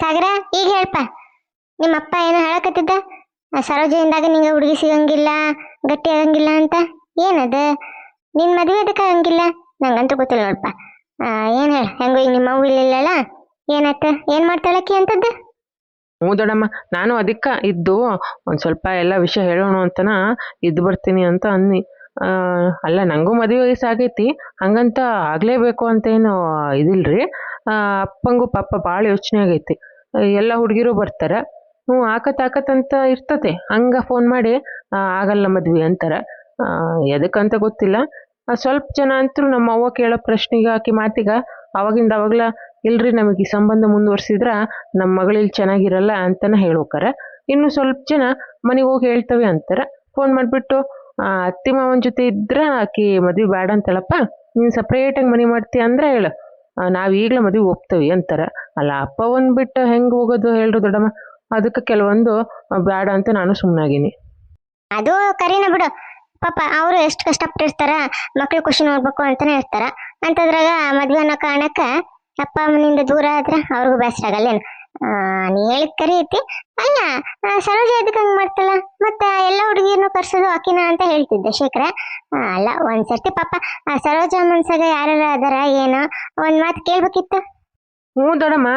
ಸಾಗರ ಈಗ ಹೇಳಪ್ಪ ನಿಮ್ಮ ಅಪ್ಪ ಏನೋ ಹೇಳಕತ್ತಿದ್ದ? ಸರೋಜೆಯಿಂದಾಗ ನಿಂಗೆ ಹುಡುಗಿ ಸಿಗಂಗಿಲ್ಲ, ಗಟ್ಟಿ ಆಗಂಗಿಲ್ಲ ಅಂತ? ಏನದ? ನಿನ್ ಮದುವೆ ಅದಕ್ಕೆ ಆಗಂಗಿಲ್ಲ? ನಂಗಂತೂ ಗೊತ್ತಿಲ್ಲ ನೋಡಪ್ಪ. ಏನು ಹೇಳ? ಹೆಂಗೋ ಈಗ ನಿಮ್ಮ ಅವ್ವ ಇಲ್ಲಿಲ್ಲಲ್ಲ? ಏನಾಯ್ತ? ಏನು ಮಾಡ್ತಾಳಕ್ಕಿ ಅಂತದ್ದು? ಹ್ಞೂ ದೊಡ್ಡಮ್ಮ, ನಾನು ಅದಕ್ಕೆ ಇದ್ದು ಒಂದು ಸ್ವಲ್ಪ ಎಲ್ಲ ವಿಷಯ ಹೇಳೋಣ ಅಂತನ ಇದ್ದು ಬರ್ತೀನಿ ಅಂತ ಅನ್ನಿ. ಅಲ್ಲ, ನಂಗೂ ಮದುವೆ ವಯಸ್ಸಾಗೈತಿ ಹಂಗಂತ ಆಗಲೇಬೇಕು ಅಂತ ಏನು ಇದಿಲ್ರಿ. ಅಪ್ಪಂಗೂ ಪಾಪ ಭಾಳ ಯೋಚನೆ ಆಗೈತಿ. ಎಲ್ಲ ಹುಡುಗಿರು ಬರ್ತಾರೆ. ಹ್ಞೂ ಆಕತ್ ಆಕತ್ ಅಂತ ಇರ್ತತೆ ಹಂಗೆ ಫೋನ್ ಮಾಡಿ ಆಗಲ್ಲ ಮದ್ವೆ ಅಂತಾರೆ. ಎದಕ್ಕಂತ ಗೊತ್ತಿಲ್ಲ. ಸ್ವಲ್ಪ ಜನ ಅಂತೂ ನಮ್ಮ ಅವ್ವ ಕೇಳೋ ಪ್ರಶ್ನೆಗೆ ಆಕಿ ಮಾತಿಗೆ, ಅವಾಗಿಂದ ಅವಾಗಲ, ಇಲ್ರಿ ನಮಗೆ ಈ ಸಂಬಂಧ ಮುಂದುವರ್ಸಿದ್ರೆ ನಮ್ಮ ಮಗಳು ಚೆನ್ನಾಗಿರಲ್ಲ ಅಂತನ ಹೇಳ್ಬೇಕಾರ. ಇನ್ನು ಸ್ವಲ್ಪ ಜನ ಮನೆಗೆ ಹೋಗಿ ಹೇಳ್ತವೆ ಅಂತಾರೆ. ಫೋನ್ ಮಾಡಿಬಿಟ್ಟು ಅತ್ತಿ ಮಾವನ ಜೊತೆ ಇದ್ರ, ಆಕಿ ಮದ್ವೆ ಬೇಡ ಅಂತಳಪ್ಪ, ನೀನು ಸಪ್ರೇಟಾಗಿ ಮನೆ ಮಾಡ್ತೀಯ ಅಂದ್ರೆ ಹೇಳು. ನಾವು ಈಗಲೇ ಮದುವೆ ಹೋಗ್ತೇವೆ ಅಂತಾರೆ. ಅಲ್ಲ ಅಪ್ಪ ಒಂದು ಬಿಟ್ಟು ಹೆಂಗೆ ಹೋಗೋದು ಹೇಳ್ರಿ ದೊಡ್ಡಮ್ಮ? ಅದಕ್ಕೆ ಕೆಲವೊಂದು ಬೇಡ ಅಂತ ನಾನು ಸುಮ್ಮನಾಗಿನಿ ಅದು ಕರಿನ ಬಿಡು. ಪಾಪ ಅವರು ಎಷ್ಟು ಕಷ್ಟಪಟ್ಟಿರ್ತಾರ, ಮಕ್ಳು ಖುಷಿ ನೋಡ್ಬೇಕು ಅಂತಾನೆ ಇರ್ತಾರ. ಅಂತದ್ರಾಗ ಮದ್ವೆ ಅನ್ನೋ ಕಾರಣಕ್ಕ ಅಪ್ಪ ಅಮ್ಮನಿಂದ ದೂರ ಆದ್ರೆ ಅವ್ರಿಗೂ ಬೇಸರ ಆಗಲ್ಲೇನು? ನೀ ಹೇಳಿದ ಕರಿ ಐತಿ. ಅಲ್ಲ ಸರೋಜ ಎದಕ್ಕೆ ಮಾಡ್ತಾಳ ಮತ್ತ ಎಲ್ಲ ಹುಡುಗಿರ್ನು ಕರ್ಸೋದು ಆಕಿನ ಅಂತ ಹೇಳ್ತಿದ್ದೆ ಶೇಖರ. ಅಲ್ಲ, ಒಂದ್ಸರ್ತಿ ಪಾಪ ಸರೋಜ ಮನ್ಸಾಗ ಯಾರ ಅದಾರ, ಏನೋ? ಒಂದ್ ಮಾತು ಕೇಳ್ಬೇಕಿತ್ತು? ಹ್ಞೂ ದೊಡಮ್ಮ,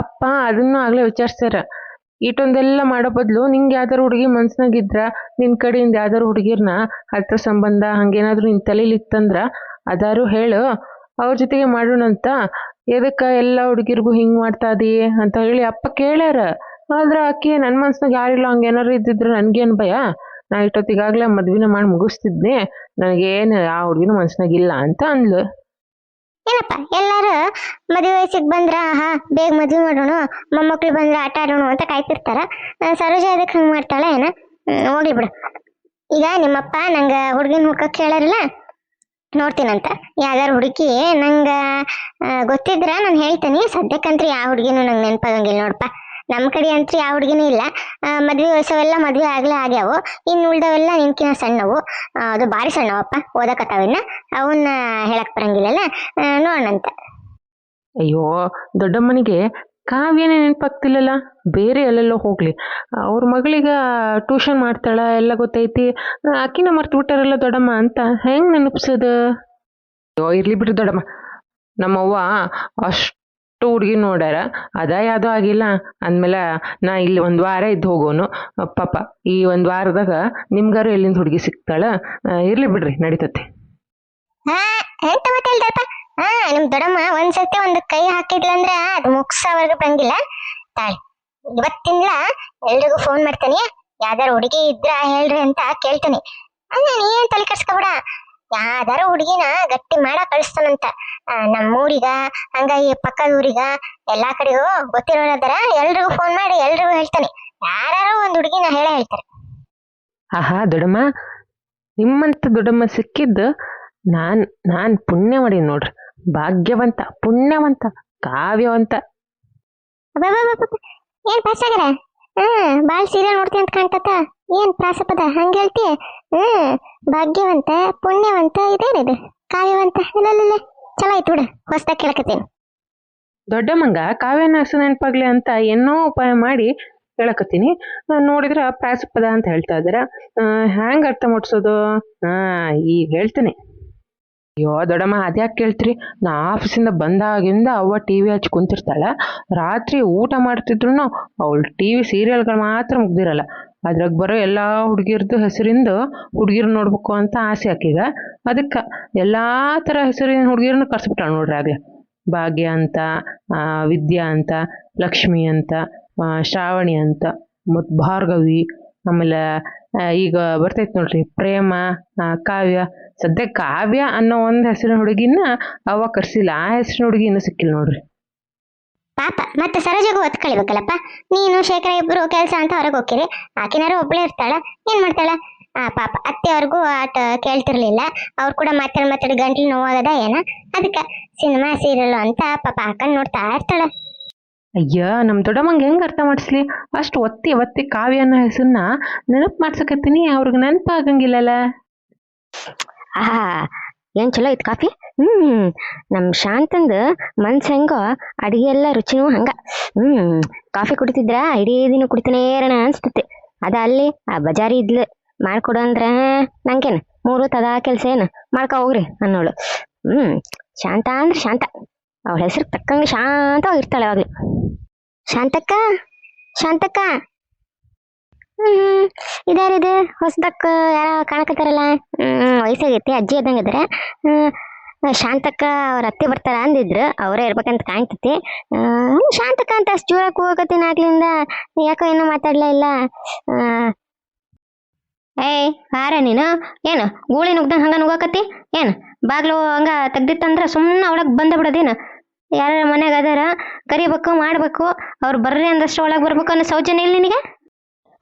ಅಪ್ಪ ಅದನ್ನು ಆಗ್ಲೇ ವಿಚಾರಿಸ್ಯಾರ. ಇಟ್ಟೊಂದೆಲ್ಲ ಮಾಡೋ ಬದಲು ನಿಂಗೆ ಯಾವ್ದಾರು ಹುಡುಗಿ ಮನ್ಸ್ನಾಗಿದ್ರ ನಿನ್ ಕಡೆಯಿಂದ ಯಾವ್ದಾರು ಹುಡುಗಿರ್ನ ಹತ್ರ ಸಂಬಂಧ ಹಂಗೇನಾದ್ರೂ ನಿನ್ ತಲೆಯಲ್ಲಿ ಇತ್ತಂದ್ರ, ಅದಾರು ಹೇಳು. ಅವ್ರ ಜೊತೆಗೆ ಮಾಡೋಣಂತ ಎದಕ್ಕೆ ಎಲ್ಲ ಹುಡುಗಿರ್ಗೂ ಹಿಂಗೆ ಇದೀ ಅಂತ ಹೇಳಿ ಅಪ್ಪ ಕೇಳ್ಯಾರ. ಆದ್ರೆ ಆಕಿ ನನ್ನ ಮನ್ಸ್ನಾಗ ಯಾರಿಲ್ಲ, ಹಂಗೇನಾರು ಇದ್ದಿದ್ರೆ ನನಗೇನು ಭಯ? ನಾ ಇಷ್ಟೊತ್ತಿಗಾಗಲೇ ಮದ್ವಿನ ಮಾಡಿ ಮುಗಿಸ್ತಿದ್ನೆ. ನನಗೇನು ಆ ಹುಡುಗಿನ ಮನ್ಸ್ನಾಗಿಲ್ಲ ಅಂತ ಅಂದ್ಲು. ಏನಪ್ಪ, ಎಲ್ಲಾರು ಮದುವೆ ವಯಸ್ಸಿಗೆ ಬಂದ್ರ ಹಾ ಬೇಗ ಮದ್ವೆ ಮಾಡೋಣ, ಮೊಮ್ಮಕ್ಳು ಬಂದ್ರ ಆಟ ಆಡೋಣ ಅಂತ ಕಾಯ್ತಿರ್ತಾರ. ಸರೋಜ ಅದಕ್ಕೆ ಹಂಗೆ ಮಾಡ್ತಾಳೆ ಏನ? ಹೋಗ್ಲಿ ಬಿಡು. ಈಗ ನಿಮ್ಮಪ್ಪ ನಂಗೆ ಹುಡುಗಿನ ಹುಡ್ಕಕ್ ಕೇಳಾರಲ್ಲ? ನೋಡ್ತೀನಂತ. ಯಾವ್ದಾರು ಹುಡುಗಿ ನಂಗ ಗೊತ್ತಿದ್ರ ನಾನು ಹೇಳ್ತೀನಿ. ಸದ್ಯಕ್ಕಂತ್ರಿ ಯಾವ ಹುಡುಗಿನೂ ನಂಗೆ ನೆನಪಾಗಂಗಿಲ್ಲ ನೋಡಪ್ಪ. ನಮ್ಮ ಕಡೆ ಅಂತೂ ಯಾವ ಹುಡುಗಿನೂ ಇಲ್ಲ. ಮದುವೆ ವಯಸ್ಸವೆಲ್ಲ ಮದ್ವೆ ಆಗ್ಲೇ ಆಗ್ಯಾವು. ಇನ್ನು ಉಳ್ದವೆಲ್ಲ ನಿನ್ಕಿನ ಸಣ್ಣವು. ಅದು ಭಾರಿ ಸಣ್ಣವಪ್ಪ, ಓದಕತ್ತಾವಿನ್ನ. ಅವನ್ನ ಹೇಳಕ್ ಬರಂಗಿಲ್ಲಲ್ಲ. ನೋಡೋಣಂತ. ಅಯ್ಯೋ, ದೊಡ್ಡಮ್ಮನಿಗೆ ಕಾವ್ಯನೇ ನೆನಪಾಗ್ತಿಲ್ಲಲ್ಲ ಬೇರೆ ಎಲ್ಲೆಲ್ಲೋ ಹೋಗ್ಲಿ. ಅವ್ರ ಮಗಳಿಗ ಟ್ಯೂಷನ್ ಮಾಡ್ತಾಳ ಎಲ್ಲ ಗೊತ್ತೈತಿ. ಆಕಿನ ಮರ್ತು ಬಿಟ್ಟಾರಲ್ಲ ದೊಡ್ಡಮ್ಮ ಅಂತ ಹೆಂಗ್ ನೆನಪಿಸದ? ಅಯ್ಯೋ ಇರ್ಲಿ ಬಿಡ್ರಿ ದೊಡ್ಡಮ್ಮ. ನಮ್ಮವ್ವ ಅಷ್ಟು ಹುಡುಗಿ ನೋಡ್ಯಾರ ಅದ ಯಾವುದೋ ಆಗಿಲ್ಲ. ಅಂದಮೇಲೆ ನಾ ಇಲ್ಲಿ ಒಂದು ವಾರ ಇದ್ದು ಹೋಗೋನು. ಪಾಪ ಈ ಒಂದು ವಾರದಾಗ ನಿಮ್ಗಾರು ಎಲ್ಲಿಂದ ಹುಡುಗಿ ಸಿಗ್ತಾಳ? ಇರ್ಲಿ ಬಿಡ್ರಿ ನಡೀತತೆ. ಹಾ ಎಂತ ಮತ್ತೆ ಹೇಳ್ದಪ್ಪ ಹಾ, ನಿಮ್ ದೊಡ್ಡಮ್ಮ ಒಂದ್ಸತಿ ಒಂದು ಕೈ ಹಾಕಿದ್ಲಂದ್ರ ಅದು ಮುಗ್ಸೋವರೆಗೂ ಬಂದಿಲ್ಲ. ತಾಳಿ ಇವತ್ತಿಂದ ಎಲ್ರಿಗೂ ಫೋನ್ ಮಾಡ್ತೇನೆ. ಯಾವ್ದಾರು ಹುಡುಗಿ ಇದ್ರ ಹೇಳ್ರಿ ಅಂತ ಕೇಳ್ತೀನಿ. ಅಲ್ಲ ನೀನ್ ತಲೆ ಕರ್ಸ್ಕೊಬೇಡ ಯಾವ್ದಾರು ಹುಡುಗಿನ ಗಟ್ಟಿ ಮಾಡ ಕಳಿಸ್ತಾನಂತ. ನಮ್ಮ ಊರಿಗ ಹಂಗ ಈ ಪಕ್ಕದ ಊರಿಗ ಎಲ್ಲಾ ಕಡೆಗೂ ಗೊತ್ತಿರೋದರ ಎಲ್ರಿಗೂ ಫೋನ್ ಮಾಡಿ ಎಲ್ರಿಗೂ ಹೇಳ್ತಾನೆ. ಯಾರು ಒಂದ್ ಹುಡುಗಿನ ಹೇಳ ಹೇಳ್ತಾರೆ. ಆಹಾ ದೊಡಮ್ಮ ನಿಮ್ಮಂತ ದೊಡಮ್ಮ ಸಿಕ್ಕಿದ್ದು ನಾನ್ ನಾನ್ ಪುಣ್ಯ ಮಾಡಿ ನೋಡ್ರಿ. ಭಾಗ್ಯವಂತ ಪುಣ್ಯವಂತ ಕಾವ್ಯವಂತ. ಏನ್ ಪಾಸಾಗರ ಹ್ಮ್ ಬಾಳ್ ಸೀರಿಯಲ್ ನೋಡ್ತೀನಿ ಅಂತ ಕಾಣ್ತತ. ಏನ್ ಪ್ರಾಸಪದ? ಹಂಗ ಹೇಳ್ತಿ? ಹ್ಮ್ ಭಾಗ್ಯವಂತ ಪುಣ್ಯವಂತ ಇದೇನಿದು ಕಾವ್ಯವಂತ. ಇಲ್ಲ ಚಲೋ ಆಯ್ತು ಬಿಡು. ಹೊಸ್ದಾಗ್ ಕೇಳಕತ್ತೀನಿ. ದೊಡ್ಡಮ್ಮಂಗ ಕಾವ್ಯನ ಹೆಸರು ನೆನಪಾಗ್ಲಿ ಅಂತ ಏನೋ ಉಪಾಯ ಮಾಡಿ ಹೇಳಕತ್ತೀನಿ. ನೋಡಿದ್ರ ಪ್ರಾಸಪದ ಅಂತ ಹೇಳ್ತಾ ಇದಾರ ಹ್ಯಾಂಗ ಅರ್ಥ ಮುಟ್ಸೋದು ಹಾ ಈಗ ಹೇಳ್ತೀನಿ. ಅಯ್ಯೋ, ದೊಡ್ಡಮ್ಮ, ಅದ್ಯಾಕೆ ಕೇಳ್ತೀರಿ? ನಾ ಆಫೀಸಿಂದ ಬಂದಾಗಿಂದ ಅವ್ವ ಟಿ ವಿ ಹಚ್ಚಿ ಕುಂತಿರ್ತಾಳೆ. ರಾತ್ರಿ ಊಟ ಮಾಡ್ತಿದ್ರು ಅವಳು ಟಿ ವಿ ಸೀರಿಯಲ್ಗಳು ಮಾತ್ರ ಮುಗ್ದಿರಲ್ಲ. ಅದ್ರಾಗ ಬರೋ ಎಲ್ಲ ಹುಡುಗಿರ್ದು ಹೆಸರಿಂದ ಹುಡುಗಿರು ನೋಡ್ಬೇಕು ಅಂತ ಆಸೆ ಹಾಕಿದ ಅದಕ್ಕೆ ಎಲ್ಲ ಥರ ಹೆಸರಿನ ಹುಡುಗಿರನ್ನ ಕರ್ಸ್ಬಿಟ್ಟಾಳ ನೋಡ್ರಿ ಆಗ್ಲೇ. ಭಾಗ್ಯ ಅಂತ ವಿದ್ಯಾ ಅಂತ, ಲಕ್ಷ್ಮಿ ಅಂತ ಶ್ರಾವಣಿ ಅಂತ, ಮತ್ತು ಭಾರ್ಗವಿ, ಆಮೇಲೆ ಈಗ ಬರ್ತೈತೆ ನೋಡ್ರಿ ಪ್ರೇಮ ಕಾವ್ಯ. ಸದ್ಯ ಕಾವ್ಯ ಅನ್ನೋ ಒಂದು ಹೆಸರಿನ ಹುಡುಗಿನ ಅವ ಕರ್ಸಿಲ್ಲ. ಆ ಹೆಸರಿನ ಹುಡುಗಿ ಇನ್ನೂ ಸಿಕ್ಕಿಲ್ಲ ನೋಡ್ರಿ. ಪಾಪ ಮತ್ತೆ ಸರೋಜಗೂ ಕಳಿಬೇಕಲ್ಲಪ್ಪ? ನೀನು ಶೇಖರ ಇಬ್ರು ಕೆಲಸ ಅಂತ ಹೊರಗೆ ಹೋಗಿರಿ ಆಕಿನಾರು ಒಬ್ಳೇ ಇರ್ತಾಳ ಏನ್ ಮಾಡ್ತಾಳ? ಆ ಪಾಪ ಅತ್ತೆ ಅತ್ತೆಯವ್ರಿಗೂ ಆಟ ಕೇಳ್ತಿರ್ಲಿಲ್ಲ. ಅವ್ರು ಕೂಡ ಮಾತಾಡಿ ಮಾತಾಡಿ ಗಂಟ್ಲು ನೋವಾಗದ ಏನ? ಅದಕ್ಕ ಸಿನಿಮಾ ಸೀರಿಯಲ್ ಅಂತ ಪಾಪ ಹಾಕೊಂಡ್ ನೋಡ್ತಾ ಇರ್ತಾಳ. ಅಯ್ಯ ನಮ್ಮ ದೊಡ್ಡಮ್ಮಂಗೆ ಹೆಂಗೆ ಅರ್ಥ ಮಾಡಿಸ್ಲಿ? ಅಷ್ಟು ಒತ್ತಿ ಒತ್ತಿ ಕಾವ್ಯ ಅನ್ನೋ ಹೆಸರನ್ನ ನೆನಪು ಮಾಡ್ಸಕತ್ತೀನಿ. ಅವ್ರಿಗೆ ನೆನಪಾಗಂಗಿಲ್ಲಲ್ಲ ಆ ಏನ್ ಚಲೋ ಐತ್ ಕಾಫಿ? ಹ್ಮ್, ನಮ್ ಶಾಂತಂದ ಮನ್ಸ್ ಹೆಂಗೋ ಅಡಿಗೆ ಎಲ್ಲ ರುಚಿನೂ ಹಂಗ. ಹ್ಮ್, ಕಾಫಿ ಕುಡಿತಿದ್ರ ಇಡೀ ದಿನ ಕುಡಿತಾನೇ ಇರೋಣ ಅನ್ಸ್ತತಿ. ಅದ ಅಲ್ಲಿ, ಆ ಬಜಾರಿ ಇದ್ಲು ಮಾಡ್ಕೊಡು ಅಂದ್ರ ನಂಗೇನ್, ಮೂರು ತದಾ ಕೆಲ್ಸ ಏನು ಮಾಡ್ಕೊ ಹೋಗ್ರಿ ಅನ್ನೋಳು. ಹ್ಮ್, ಶಾಂತ ಅಂದ್ರೆ ಶಾಂತ. ಅವಳ ಹೆಸರು ತಕ್ಕಂಗೆ ಶಾಂತವಾಗಿರ್ತಾಳೆ ಯಾವಾಗ್ಲೂ. ಶಾಂತಕ್ಕ ಶಾಂತಕ್ಕ. ಹ್ಮ್ ಇದಾರಿದು ಹೊಸದಕ್ಕ ಯಾರ ಕಾಣಕತ್ತಾರಲ್ಲ. ಹ್ಮ್, ವಯಸ್ಸಾಗೈತಿ, ಅಜ್ಜಿ ಇದ್ದಂಗೆ ಇದ್ರ. ಹ್ಮ್, ಶಾಂತಕ್ಕ ಅವ್ರ ಅತ್ತೆ ಬರ್ತಾರ ಅಂದಿದ್ರು. ಅವರೇ ಇರ್ಬೇಕಂತ ಕಾಣ್ತೈತಿ. ಶಾಂತಕ್ಕ ಅಂತ ಅಷ್ಟು ಜೋರಕ್ಕೆ ಹೋಗಕತ್ತೀನಿ ಆಗ್ಲಿಂದ ಯಾಕೋ ಏನೋ ಮಾತಾಡ್ಲಾ ಇಲ್ಲ. ಏಯ್, ಹಾರ ನೀನು? ಏನು, ಗೂಳಿ ನುಗ್ದಂಗ ಹಂಗ ನುಗ್ಗಕತ್ತಿ? ಏನು, ಬಾಗ್ಲು ಹಂಗ ತೆಗ್ದಿತ್ತಂದ್ರ ಸುಮ್ಮನೆ ಒಳಗೆ ಬಂದ ಬಿಡೋದೇನು? ಯಾರ ಮನೆಗೆ ಅದಾರ, ಕರಿಬೇಕು, ಮಾಡಬೇಕು, ಅವ್ರು ಬರ್ರಿ ಅಂದಷ್ಟು ಒಳಗೆ ಬರ್ಬೇಕು ಅನ್ನೋ ಸೌಜನ್ಯ ಇಲ್ಲ ನಿನಗೆ?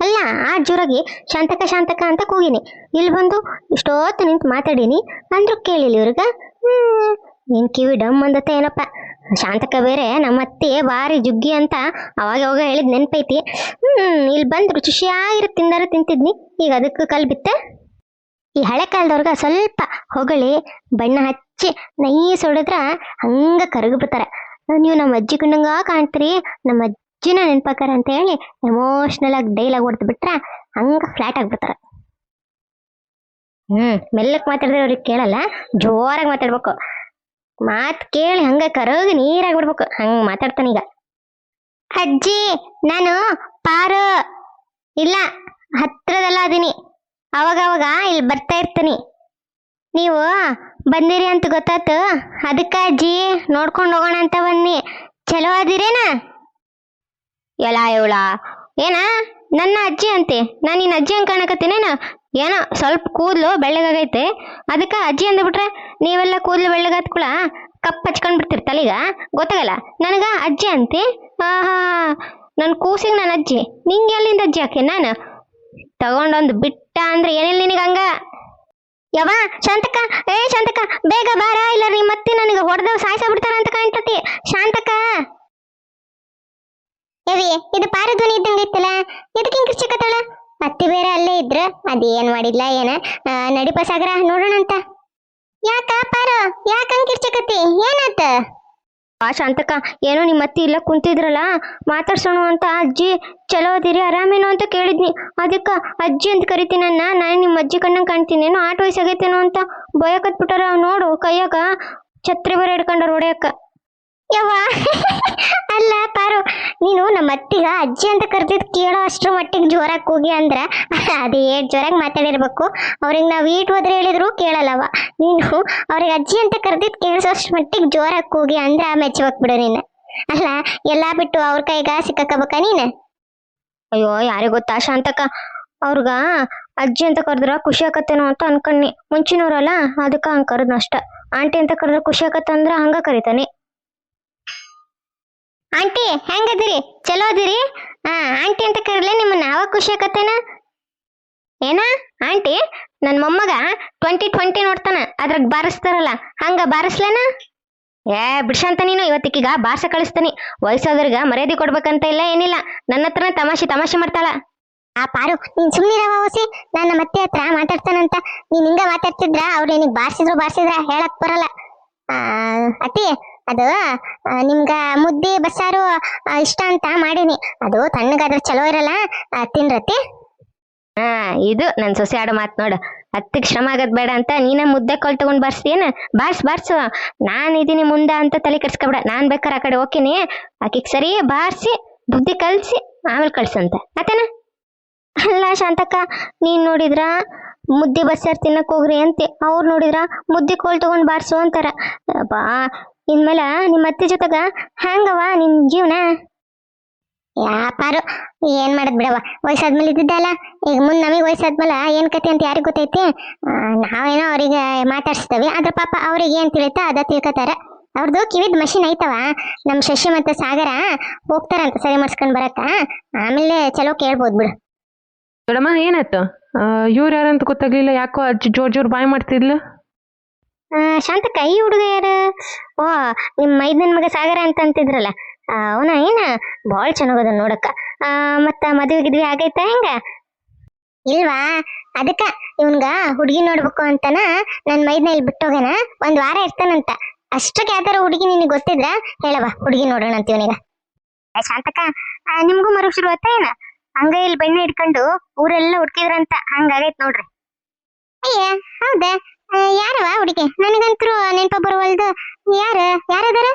ಅಲ್ಲ, ಆ ಜೋರಾಗಿ ಶಾಂತಕ ಶಾಂತಕ ಅಂತ ಕೂಗಿನಿ. ಇಲ್ಲಿ ಬಂದು ಇಷ್ಟೊತ್ತು ನಿಂತು ಮಾತಾಡೀನಿ. ಅಂದ್ರೂ ಕೇಳಿಲ್ಲ ಇವ್ರಿಗೆ. ನಿನ್ ಕಿವಿ ಡಮ್ ಅಂದತ್ತ ಏನಪ್ಪ. ಶಾಂತಕ ಬೇರೆ, ನಮ್ಮ ಅತ್ತೆ ಭಾರಿ ಜುಗ್ಗಿ ಅಂತ ಅವಾಗ ಅವಾಗ ಹೇಳಿದ್ ನೆನಪೈತಿ. ಹ್ಮ್, ಇಲ್ಲಿ ಬಂದ್ರು ರುಚಿಯಾಗಿರೋ ತಿಂದಾರ ತಿಂತಿದ್ನಿ. ಈಗ ಅದಕ್ಕೆ ಕಲ್ ಬಿತ್ತೆ. ಈ ಹಳೆ ಕಾಲದವ್ರಗ ಸ್ವಲ್ಪ ಹೊಗಳಿ, ಬಣ್ಣ ಹಚ್ಚಿ, ನೈಸ್ ಹೊಡೆದ್ರ ಹಂಗ ಕರಗಿ ಬಿಡ್ತಾರೆ ನೀವು ನಮ್ಮ ಅಜ್ಜಿ ಕಣ್ಣಂಗ ಕಾಣ್ತೀರಿ, ನಮ್ಮ ಅಜ್ಜಿನ ನೆನ್ಪಾಕರ ಅಂತ ಹೇಳಿ ಎಮೋಷ್ನಲ್ ಆಗಿ ಡೈಲಾಗ್ ಹೊಡೆದು ಬಿಟ್ರೆ ಹಂಗ ಫ್ಲಾಟ್ ಆಗಿಬಿಡ್ತಾರೆ ಹ್ಞೂ ಮೆಲ್ಲಕ್ಕೆ ಮಾತಾಡಿದ್ರೆ ಅವ್ರಿಗೆ ಕೇಳಲ್ಲ ಜೋರಾಗಿ ಮಾತಾಡ್ಬೇಕು. ಮಾತು ಕೇಳಿ ಹಂಗೆ ಕರೋಗಿ ನೀರಾಗ್ಬಿಡ್ಬೇಕು ಮಾತಾಡ್ತಾನೆ ಈಗ. ಅಜ್ಜಿ ನಾನು ಪಾರು. ಇಲ್ಲ ಹತ್ರದಲ್ಲ ಅದೀನಿ. ಅವಾಗ ಅವಾಗ ಇಲ್ಲಿ ಬರ್ತಾ ಇರ್ತೀನಿ. ನೀವು ಬಂದಿರಿ ಅಂತ ಗೊತ್ತಾಯ್ತು ಅದಕ್ಕೆ ಅಜ್ಜಿ ನೋಡ್ಕೊಂಡು ಹೋಗೋಣ ಅಂತ ಬನ್ನಿ. ಚಲೋ ಅದಿರೇನ? ಎಲ್ಲ ಇವಳ? ಏನ? ನನ್ನ ಅಜ್ಜಿ ಅಂತೆ. ನಾನು ನಿನ್ನ ಅಜ್ಜಿ ಹಂಗೆ ಕಾಣಕತ್ತೀನೇನ ಏನೋ? ಸ್ವಲ್ಪ ಕೂದಲು ಬೆಳ್ಳಗಾಗೈತೆ. ಅದಕ್ಕೆ ಅಜ್ಜಿ ಅಂದ್ಬಿಟ್ರೆ, ನೀವೆಲ್ಲ ಕೂದಲು ಬೆಳ್ಳಗಾದ್ಕುಳ ಕಪ್ ಹಚ್ಕೊಂಡ್ ಬಿಡ್ತೀರಿ ತಲೆಗ? ಗೊತ್ತಾಗಲ್ಲ? ನನಗೆ ಅಜ್ಜಿ ಅಂತೆ. ನನ್ನ ಕೂಸಿಗೆ ನನ್ನ ಅಜ್ಜಿ. ನಿಂಗೆ ಎಲ್ಲಿಂದ ಅಜ್ಜಿ ಹಾಕಿ ನಾನು? ತಗೊಂಡೊಂದು ಬಿಟ್ಟ ಅಂದ್ರೆ ಏನಿಲ್ಲ ನಿನಗೆ ಹಂಗ? ಯಾವ ಶಾಂತಕ್ಕ, ಏ ಶಾಂತಕ್ಕ, ಬೇಗ ಬಾರ. ಇಲ್ಲ ನೀ ಮತ್ತೆ ನನಗೆ ಹೊಡೆದವ್ ಸಾಯಿಸ ಬಿಡ್ತಾರ ಅಂತ ಕಾಣ್ತತಿ. ಶಾಂತಕ್ಕ. ಯವಿ ಇದು ಪಾರಧ್ವನಿ ಇದ್ದಂಗೆ ಇತ್ತಲ್ಲ? ಎದಕ್ಕೆ ಹಿಂಗ್ ಕಿರ್ಚಕತ್ತಾಳ? ಅತ್ತಿ ಬೇರೆ ಅಲ್ಲೇ ಇದ್ರ, ಅದೇನ್ ಮಾಡಿಲ್ಲ ಏನ? ನಡಿಪ ಸಾಗರ ನೋಡೋಣ ಅಂತ. ಯಾಕ ಪಾರ? ಯಾಕ ಹಂಗ್ ಏನಾತ? ಆ ಶಾಂತಕ ಏನೋ ನಿಮ್ಮ ಅತ್ತಿ ಇಲ್ಲ ಕುಂತಿದ್ರಲ್ಲ, ಮಾತಾಡ್ಸೋಣ ಅಂತ ಅಜ್ಜಿ, ಚಲೋ ಅದಿರಿ, ಆರಾಮೇನೋ ಅಂತ ಕೇಳಿದ್ನಿ. ಅದಕ್ಕ ಅಜ್ಜಿ ಅಂತ ಕರಿತೀನನ್ನ ನಾನು ನಿಮ್ಮ ಅಜ್ಜಿ ಕಣ್ಣಂಗೆ ಕಾಣ್ತೀನೇನೋ, ಆಟ ವಯಸ್ಸಾಗೈತೇನೋ ಅಂತ ಭಯಕತ್ಬಿಟ್ಟಾರ, ನೋಡು, ಕೈಯಾಗ ಛತ್ರಿ ಬರ ಹಿಡ್ಕೊಂಡಾರ ಹೊಡೆಯಕ್ಕ ಯವ್ವ? ಅಲ್ಲ, ಪಾರು, ನೀನು ನಮ್ಮ ಅತ್ತಿಗ ಅಜ್ಜಿ ಅಂತ ಕರ್ದಿದ್ ಕೇಳೋ ಅಷ್ಟ್ರ ಮಟ್ಟಿಗೆ ಜೋರಾಗಿ ಕೂಗಿ ಅಂದ್ರ ಅದೇ ಏಟ್ ಜೋರಾಗಿ ಮಾತಾಡಿರ್ಬೇಕು. ಅವ್ರಿಗೆ ನಾವು ಈಟ್ ಹೋದ್ರೆ ಹೇಳಿದ್ರು ಕೇಳಲ್ಲವ ನೀನು ಅವ್ರಿಗೆ ಅಜ್ಜಿ ಅಂತ ಕರ್ದಿದ್ ಕೇಳಿಸೋಷ್ಟ್ ಮಟ್ಟಿಗೆ ಜೋರಾಗಿ ಕೂಗಿ ಅಂದ್ರ ಮೆಚ್ಚಬೇಕು ಬಿಡು ನೀನು. ಅಲ್ಲ, ಎಲ್ಲಾ ಬಿಟ್ಟು ಅವ್ರ ಕೈಗ ಸಿಕ್ಕಬೇಕ ನೀನು? ಅಯ್ಯೋ, ಯಾರಿಗ್ ಗೊತ್ತಾ ಶಾಂತಕ್ಕ? ಅವ್ರಿಗ ಅಜ್ಜಿ ಅಂತ ಕರೆದ್ರ ಖುಷಿ ಆಕತ್ತೇನೋ ಅಂತ ಅನ್ಕಣ್ಣಿ ಮುಂಚಿನವ್ರಲ್ಲ, ಅದಕ್ಕ ಹಂಗೆ ಕರೆದ್ನ ಅಷ್ಟ. ಆಂಟಿ ಅಂತ ಕರೆದ್ರ ಖುಷಿ ಆಕತ್ತಂದ್ರ ಹಂಗ ಕರಿತಾನೆ. ಆಂಟಿ ಹೆಂಗದಿರಿ? ಚಲೋ ಅದಿರಿ? ಹಾ ಆಂಟಿ ಅಂತ ಕರೀಲೆ ನಿಮ್ಮನ್ನ ನಾವ ಖುಷಿ ಆಕತ್ತೇನ? ಏನ? ಆಂಟಿ ನನ್ನ ಮೊಮ್ಮಗ ಟ್ವೆಂಟಿ ಟ್ವೆಂಟಿ ನೋಡ್ತಾನ ಅದ್ರಾಗ ಬಾರಿಸ್ತಾರಲ್ಲ ಹಂಗ ಬಾರಿಸ್ಲೇನ? ಏ ಬಿಡ್ಸಂತ ನೀನು ಇವತ್ತಿಗೀಗ ಬಾರ್ಸ ಕಳಿಸ್ತಾನಿ. ವಯಸ್ಸಾದ್ರಿಗ ಮರ್ಯಾದೆ ಕೊಡ್ಬೇಕಂತ ಇಲ್ಲ ಏನಿಲ್ಲ. ನನ್ನ ಹತ್ರನೇ ತಮಾಷೆ ತಮಾಷೆ ಮಾಡ್ತಾಳ. ಆ ಪಾರು ನೀನ್ ಸುಮ್ಮನಿರವ ಓಸಿ ನನ್ನ ನಮ್ಮ ಅತ್ತೆ ಹತ್ರ ಮಾತಾಡ್ತಾನಂತ. ನೀನ್ ಹಿಂಗ ಮಾತಾಡ್ತಿದ್ರ ಅವ್ರು ನಿನಗ್ ಬಾರ್ಸಿದ್ರು ಬಾರ್ಸಿದ್ರ ಹೇಳಕ್ ಬರಲ್ಲ. ಆ, ಅತ್ತಿ ಅದು ನಿಮ್ಗ ಮುದ್ದೆ ಬಸ್ಸಾರು ಇಷ್ಟ ಅಂತ ಮಾಡೀನಿ. ಅದು ತಣ್ಣಗಾದ್ರೆ ಚಲೋ ಇರಲ್ಲ ಆ, ತಿನ್ರತ್ತಿ ಹಾ ಇದು ನನ್ ಸೊಸೆ ಆಡೋ ಮಾತ್ ನೋಡು. ಹತ್ತಿಗೆ ಶ್ರಮ ಆಗದ್ ಬೇಡ ಅಂತ ನೀನ ಮುದ್ದೆ ಕೊಲ್ ತಗೊಂಡ್ ಬರ್ಸೇನ ಬಾರ್ಸ್ ಬಾರ್ಸು. ನಾನ್ ಇದೀನಿ ಮುಂದ ಅಂತ ತಲೆ ಕೆಡ್ಸ್ಕೊಬೇಡ. ನಾನ್ ಬೇಕಾರ ಆ ಕಡೆ ಹೋಗ್ತೀನಿ. ಆಕಿಗ್ ಸರಿ ಬಾರ್ಸಿ ಬುದ್ಧಿ ಕಲ್ಸಿ ಆಮೇಲೆ ಕಳ್ಸಂತೆ. ಆತೇನ ಅಲ್ಲ ಶಾಂತಕ್ಕ ನೀನ್ ನೋಡಿದ್ರ ಮುದ್ದೆ ಬಸ್ಸಾರು ತಿನ್ನಕ್ ಹೋಗ್ರಿ ಅಂತೆ. ಅವ್ರು ನೋಡಿದ್ರ ಮುದ್ದೆ ಕೋಲ್ ತಗೊಂಡ್ ಬಾರ್ಸು ಅಂತಾರ. ಬಾ ಇನ್ಮೇಲ ನಿಮ್ಮ ಅತ್ತೆ ಜೊತೆಗ ಹ್ಯಾಂಗವ ನಿನ್ ಜೀವನ? ಯಾಪಾರು ಏನ್ ಮಾಡದ್ ಬಿಡವ ವಯಸ್ಸಾದ್ಮೇಲೆ ಇದ್ದಿದ್ದಲ್ಲ, ಈಗ ಮುಂದ್ ನಮಗೆ ವಯಸ್ಸಾದ್ಮೇಲೆ ಏನ್ ಕತೆ ಅಂತ ಯಾರಿಗ್ ಗೊತ್ತೈತಿ? ನಾವೇನೋ ಅವ್ರಿಗೆ ಮಾತಾಡ್ಸ್ತೇವೆ, ಆದ್ರ ಪಾಪ ಅವ್ರಿಗೆ ಏನ್ ತಿಳಿತಾ ಅದ ತಿಳ್ಕೊತಾರ. ಅವ್ರದ್ದು ಕಿವಿದ್ ಮಷಿನ್ ಐತವ, ನಮ್ ಶಶಿ ಮತ್ತ ಸಾಗರ ಹೋಗ್ತಾರಂತ ಸರಿ ಮಾಡ್ಸ್ಕೊಂಡ್ ಬರಕ. ಆಮೇಲೆ ಚಲೋ ಕೇಳ್ಬೋದು ಬಿಡು. ಏನಾಯ್ತು? ಇವ್ರು ಯಾರಂತ ಗೊತ್ತಾಗ್ಲಿಲ್ಲ, ಯಾಕೋ ಅಜ್ಜಿ ಜೋರ್ ಜೋರ್ ಬಾಯ್ ಮಾಡ್ತಿದ್ಲು? ಶಾಂತಕ್ಕ ಈ ಹುಡುಗ ಯಾರು? ಓ ನಿಮ್ಮ ಮೈದನ್ ಮಗ ಸಾಗರ ಅಂತ ಅಂತಿದ್ರಲ್ಲ. ಅವನ ಏನ? ಭಾಳ ಚೆನ್ನಾಗದ ನೋಡಕ್ಕ. ಮತ್ತ ಮದ್ವೆ ಗಿದ್ವಿ ಆಗೈತ ಹೆಂಗ? ಇಲ್ವಾ? ಅದಕ್ಕ ಇವನ್ಗ ಹುಡುಗಿ ನೋಡ್ಬೇಕು ಅಂತನ ನನ್ ಮೈದ್ನಲ್ಲಿ ಬಿಟ್ಟೋಗನ ಒಂದ್ ವಾರ ಇರ್ತಾನಂತ. ಅಷ್ಟಕ್ಕೆ ಯಾವ್ದಾರ ಹುಡುಗಿ ನಿನಗೆ ಗೊತ್ತಿದ್ರ ಹೇಳವ ಹುಡುಗಿ ನೋಡೋಣ ಅಂತ ಇವನಿಗ ಶಾಂತಕ ಆ, ನಿಮ್ಗೂ ಮರು ಶುರು ಆತ ಏನ? ಹಂಗ ಇಲ್ಲಿ ಬೆಣ್ಣೆ ಇಟ್ಕೊಂಡು ಊರೆಲ್ಲ ಹುಡ್ಕಿದ್ರಂತ ಹಂಗಾಗೈತ್ ನೋಡ್ರಿ. ಅಯ್ಯ ಹೌದಾ? ಯಾರವ ಹುಡುಗಿ? ನನಗಂತರೂ ನೆನಪ ಬರುವಲ್ದು ಯಾರು? ಯಾರದಾರ